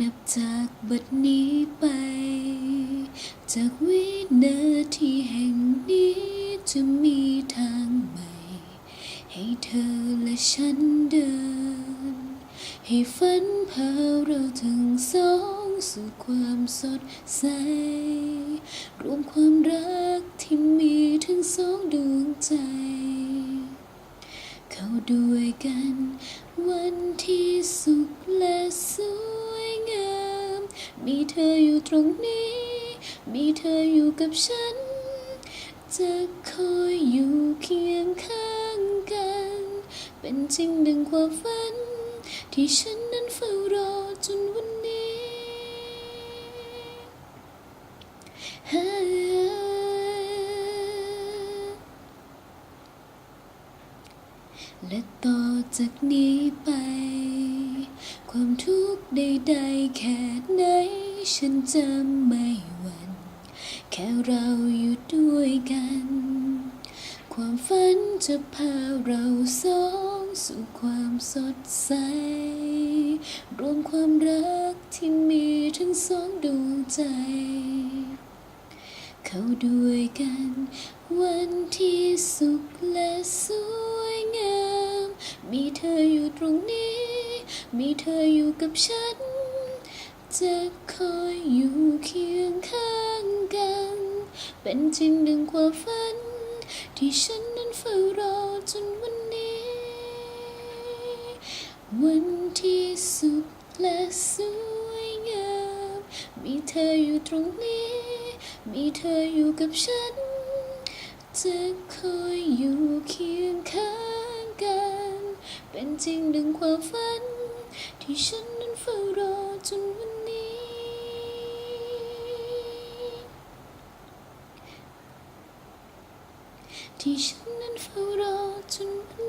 นับจากบัดนี้ไป จากวินาทีแห่งนี้จะมีทางใหม่ ให้เธอและฉันเดิน ให้ฝันพาเราทั้งสองสู่ความสดใส รวมความรักที่มีทั้งสองดวงใจ เข้าด้วยกันวันที่สุขและสวยงาม มีเธออยู่ตรงนี้ มีเธออยู่กับฉัน จะคอยอยู่เคียงข้างกัน เป็นจริงดังความฝัน ที่ฉันนั้นเฝ้ารอจนวันนี้และต่อจากนี้ไป ความทุกข์ใดๆแค่ไหน ฉันจะไม่หวั่นแค่เราอยู่ด้วยกัน ความฝันจะพาเราสองสู่ความสดใส รวมความรักที่มีทั้งสองดวงใจ เข้าด้วยกัน วันที่สุขและสวยงาม มีเธออยู่ตรงนี้ มีเธออยู่กับฉัน จะคอยอยู่เคียงข้างกัน เป็นจริงดังความฝัน ที่ฉันนั้นเฝ้ารอจนวันนี้ วันที่สุขและสวยงาม มีเธออยู่ตรงนี้ มีเธออยู่กับฉัน จะคอยอยู่เคียงข้างกัน เป็นจริงดังความฝัน ที่ฉันนั้นเฝ้ารอจนวันนี้ ที่ฉันนั้นเฝ้ารอจนวัน